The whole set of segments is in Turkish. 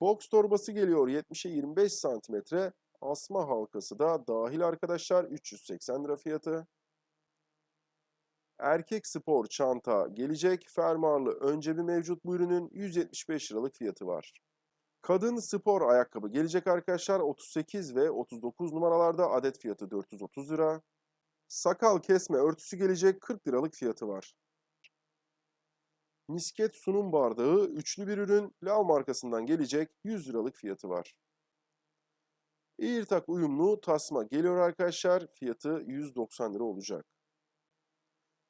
Box torbası geliyor 70'e 25 santimetre. Asma halkası da dahil arkadaşlar 380 lira fiyatı. Erkek spor çanta gelecek. Fermuarlı önce bir mevcut bu ürünün 175 liralık fiyatı var. Kadın spor ayakkabı gelecek arkadaşlar 38 ve 39 numaralarda adet fiyatı 430 lira. Sakal kesme örtüsü gelecek 40 liralık fiyatı var. Misket sunum bardağı üçlü bir ürün Lav markasından gelecek 100 liralık fiyatı var. Airtak uyumlu tasma geliyor arkadaşlar fiyatı 190 lira olacak.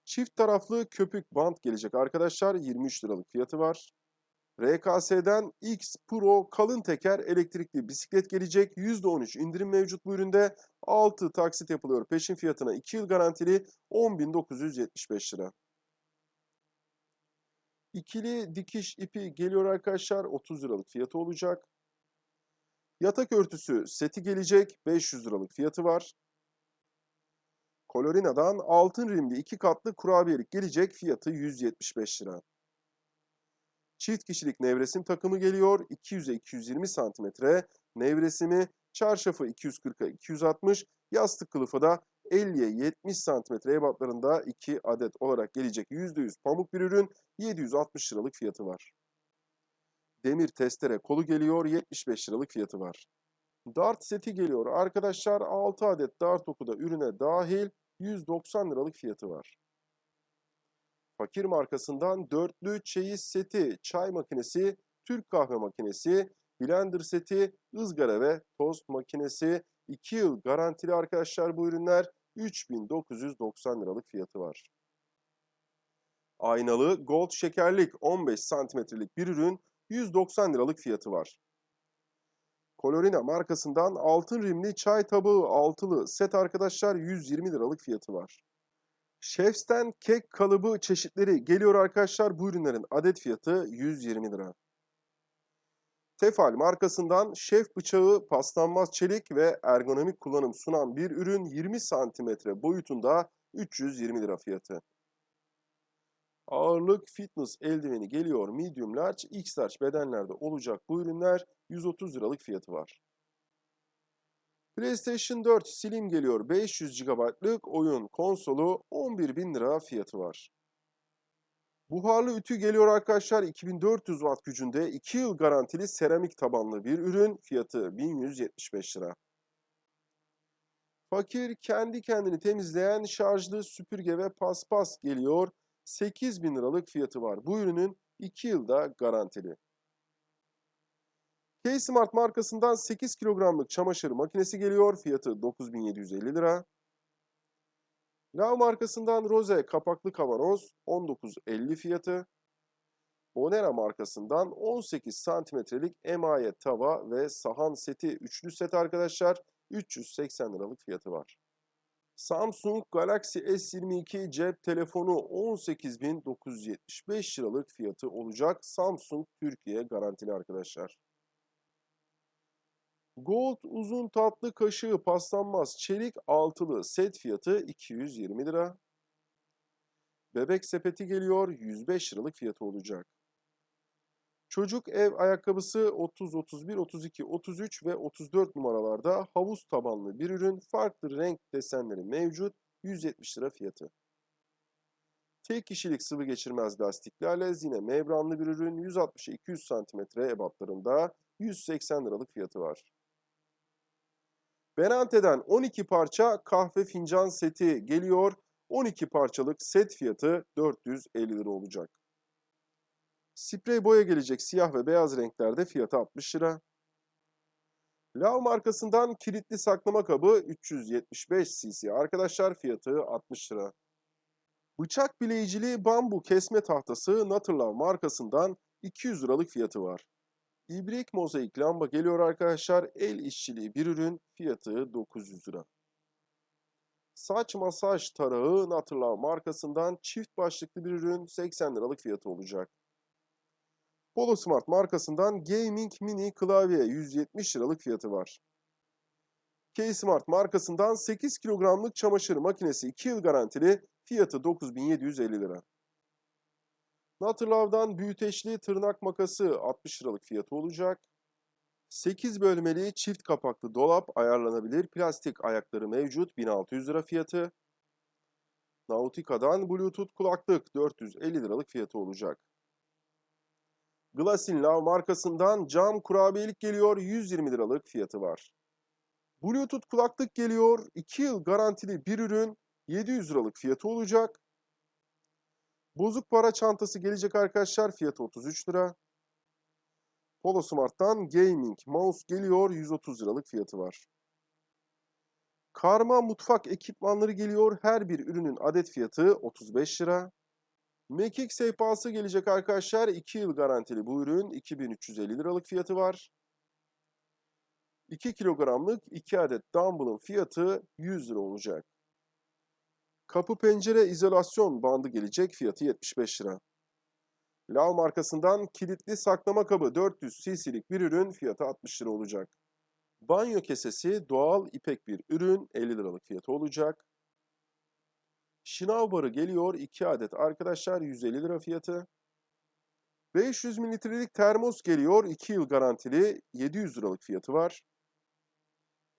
Çift taraflı köpük bant gelecek arkadaşlar 23 liralık fiyatı var. RKS'den X Pro kalın teker elektrikli bisiklet gelecek. %13 indirim mevcut bu üründe. 6 taksit yapılıyor peşin fiyatına 2 yıl garantili 10.975 lira. İkili dikiş ipi geliyor arkadaşlar 30 liralık fiyatı olacak. Yatak örtüsü seti gelecek 500 liralık fiyatı var. Colorina'dan altın rimli iki katlı kurabiyelik gelecek fiyatı 175 lira. Çift kişilik nevresim takımı geliyor. 200'e 220 santimetre. Nevresimi çarşafı 240'a 260. Yastık kılıfı da 50'ye 70 santimetre ebatlarında 2 adet olarak gelecek %100 pamuk bir ürün. 760 liralık fiyatı var. Demir testere kolu geliyor. 75 liralık fiyatı var. Dart seti geliyor. Arkadaşlar 6 adet dart oku da ürüne dahil 190 liralık fiyatı var. Fakir markasından dörtlü çeyiz seti, çay makinesi, Türk kahve makinesi, blender seti, ızgara ve tost makinesi 2 yıl garantili arkadaşlar bu ürünler 3990 liralık fiyatı var. Aynalı gold şekerlik 15 santimetrelik bir ürün 190 liralık fiyatı var. Colorina markasından altın rimli çay tabağı altılı set arkadaşlar 120 liralık fiyatı var. Chefs'ten kek kalıbı çeşitleri geliyor arkadaşlar. Bu ürünlerin adet fiyatı 120 lira. Tefal markasından şef bıçağı paslanmaz çelik ve ergonomik kullanım sunan bir ürün 20 santimetre boyutunda 320 lira fiyatı. Ağırlık fitness eldiveni geliyor medium large, x large bedenlerde olacak bu ürünler 130 liralık fiyatı var. PlayStation 4 Slim geliyor 500 GB'lık oyun konsolu 11.000 lira fiyatı var. Buharlı ütü geliyor arkadaşlar 2400 watt gücünde 2 yıl garantili seramik tabanlı bir ürün fiyatı 1175 lira. Fakir kendi kendini temizleyen şarjlı süpürge ve paspas geliyor 8000 liralık fiyatı var. Bu ürünün 2 yılda garantili. K-Smart markasından 8 kilogramlık çamaşır makinesi geliyor. Fiyatı 9750 lira. Lav markasından Rose kapaklı kavanoz 19.50 fiyatı. Bonera markasından 18 santimetrelik emaye tava ve sahan seti üçlü set arkadaşlar 380 liralık fiyatı var. Samsung Galaxy S22 cep telefonu 18.975 liralık fiyatı olacak. Samsung Türkiye garantili arkadaşlar. Gold uzun tatlı kaşığı paslanmaz çelik altılı set fiyatı 220 lira. Bebek sepeti geliyor 105 liralık fiyatı olacak. Çocuk ev ayakkabısı 30, 31, 32, 33 ve 34 numaralarda havuz tabanlı bir ürün. Farklı renk desenleri mevcut. 170 lira fiyatı. Tek kişilik sıvı geçirmez lastiklerle yine membranlı bir ürün 160-200 cm ebatlarında 180 liralık fiyatı var. Benante'den 12 parça kahve fincan seti geliyor. 12 parçalık set fiyatı 450 lira olacak. Sprey boya gelecek siyah ve beyaz renklerde fiyatı 60 lira. Lav markasından kilitli saklama kabı 375 cc arkadaşlar fiyatı 60 lira. Bıçak bileyicili bambu kesme tahtası Naturlav markasından 200 liralık fiyatı var. İbrik mozaik lamba geliyor arkadaşlar. El işçiliği bir ürün fiyatı 900 lira. Saç masaj tarağı Naturlav markasından çift başlıklı bir ürün 80 liralık fiyatı olacak. Polo Smart markasından Gaming Mini klavye 170 liralık fiyatı var. K-Smart markasından 8 kilogramlık çamaşır makinesi 2 yıl garantili fiyatı 9750 lira. Naturlav'dan büyüteçli tırnak makası 60 liralık fiyatı olacak. 8 bölmeli çift kapaklı dolap ayarlanabilir plastik ayakları mevcut 1600 lira fiyatı. Nautica'dan Bluetooth kulaklık 450 liralık fiyatı olacak. Glasin Love markasından cam kurabiyelik geliyor 120 liralık fiyatı var. Bluetooth kulaklık geliyor 2 yıl garantili bir ürün 700 liralık fiyatı olacak. Bozuk para çantası gelecek arkadaşlar fiyatı 33 lira. Polo Smart'tan gaming mouse geliyor 130 liralık fiyatı var. Karma mutfak ekipmanları geliyor. Her bir ürünün adet fiyatı 35 lira. Mekik sehpası gelecek arkadaşlar. 2 yıl garantili bu ürün 2350 liralık fiyatı var. 2 kilogramlık 2 adet dumbbell'ın fiyatı 100 lira olacak. Kapı pencere izolasyon bandı gelecek fiyatı 75 lira. Lav markasından kilitli saklama kabı 400 cc'lik bir ürün fiyatı 60 lira olacak. Banyo kesesi doğal ipek bir ürün 50 liralık fiyatı olacak. Şınav barı geliyor 2 adet arkadaşlar 150 lira fiyatı. 500 mililitrelik termos geliyor 2 yıl garantili 700 liralık fiyatı var.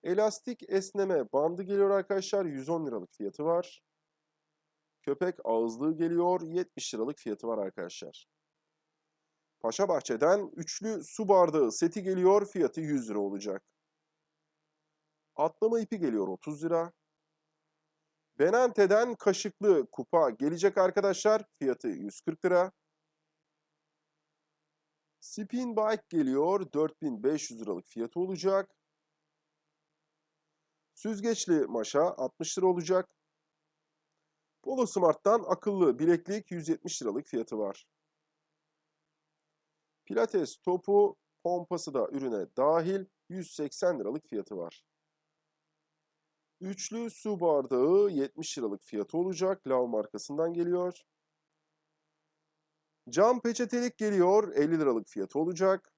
Elastik esneme bandı geliyor arkadaşlar 110 liralık fiyatı var. Köpek ağızlığı geliyor 70 liralık fiyatı var arkadaşlar. Paşa Bahçe'den üçlü su bardağı seti geliyor fiyatı 100 lira olacak. Atlama ipi geliyor 30 lira. Benante'den kaşıklı kupa gelecek arkadaşlar. Fiyatı 140 lira. Spin Bike geliyor. 4500 liralık fiyatı olacak. Süzgeçli maşa 60 lira olacak. Polo Smart'tan akıllı bileklik 170 liralık fiyatı var. Pilates topu pompası da ürüne dahil 180 liralık fiyatı var. Üçlü su bardağı 70 liralık fiyatı olacak. Lav markasından geliyor. Cam peçetelik geliyor. 50 liralık fiyatı olacak.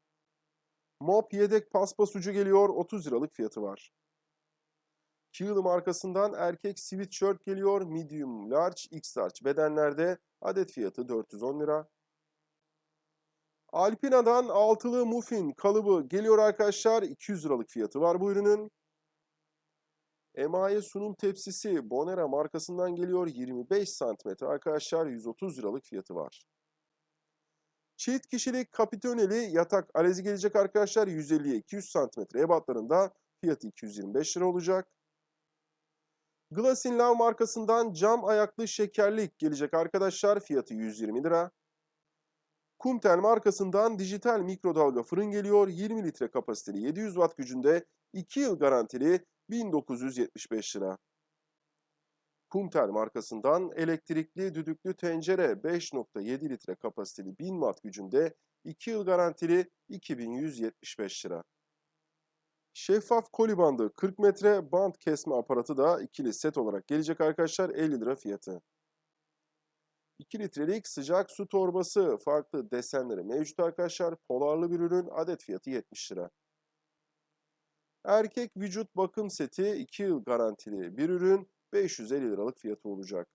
Mop yedek paspas ucu geliyor. 30 liralık fiyatı var. Kiel markasından erkek sweatshirt geliyor. Medium, large, x large bedenlerde adet fiyatı 410 lira. Alpina'dan altılı muffin kalıbı geliyor arkadaşlar. 200 liralık fiyatı var bu ürünün. Emaye sunum tepsisi Bonera markasından geliyor. 25 cm arkadaşlar 130 liralık fiyatı var. Çift kişilik kapitoneli yatak alezi gelecek arkadaşlar. 150'ye 200 cm ebatlarında fiyatı 225 lira olacak. Glasin Love markasından cam ayaklı şekerlik gelecek arkadaşlar. Fiyatı 120 lira. Kumtel markasından dijital mikrodalga fırın geliyor. 20 litre kapasiteli 700 watt gücünde 2 yıl garantili 1975 lira. Kumtel markasından elektrikli düdüklü tencere 5.7 litre kapasiteli 1000 watt gücünde 2 yıl garantili 2175 lira. Şeffaf koli bandı 40 metre bant kesme aparatı da ikili set olarak gelecek arkadaşlar 50 lira fiyatı. 2 litrelik sıcak su torbası farklı desenleri mevcut arkadaşlar. Polarlı bir ürün adet fiyatı 70 lira. Erkek vücut bakım seti 2 yıl garantili bir ürün 550 liralık fiyatı olacak.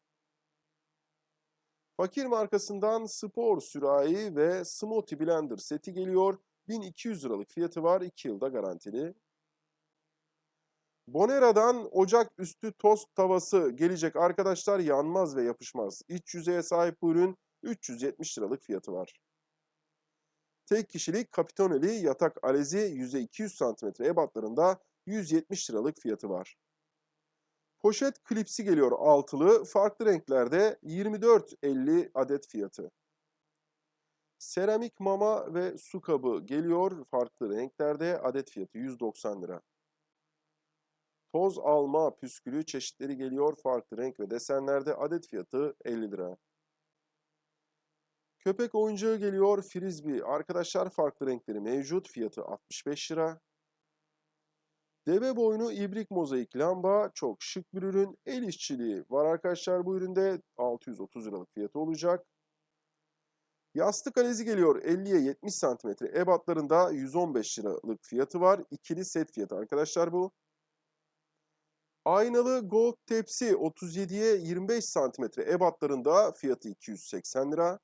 Fakir markasından spor sürahi ve smoothie blender seti geliyor. 1200 liralık fiyatı var 2 yılda garantili. Bonera'dan ocak üstü tost tavası gelecek arkadaşlar yanmaz ve yapışmaz. İç yüzeye sahip ürün 370 liralık fiyatı var. Tek kişilik kapitoneli yatak alezi yüzey 200 cm ebatlarında 170 liralık fiyatı var. Poşet klipsi geliyor altılı, farklı renklerde 24.50 adet fiyatı. Seramik mama ve su kabı geliyor farklı renklerde adet fiyatı 190 lira. Toz alma püskülü çeşitleri geliyor farklı renk ve desenlerde adet fiyatı 50 lira. Köpek oyuncağı geliyor frisbee. Arkadaşlar farklı renkleri mevcut. Fiyatı 65 lira. Deve boynu ibrik mozaik lamba. Çok şık bir ürün. El işçiliği var arkadaşlar bu üründe. 630 liralık fiyatı olacak. Yastık alezi geliyor 50'ye 70 cm ebatlarında 115 liralık fiyatı var. İkili set fiyatı arkadaşlar bu. Aynalı gold tepsi 37'ye 25 cm ebatlarında fiyatı 280 lira.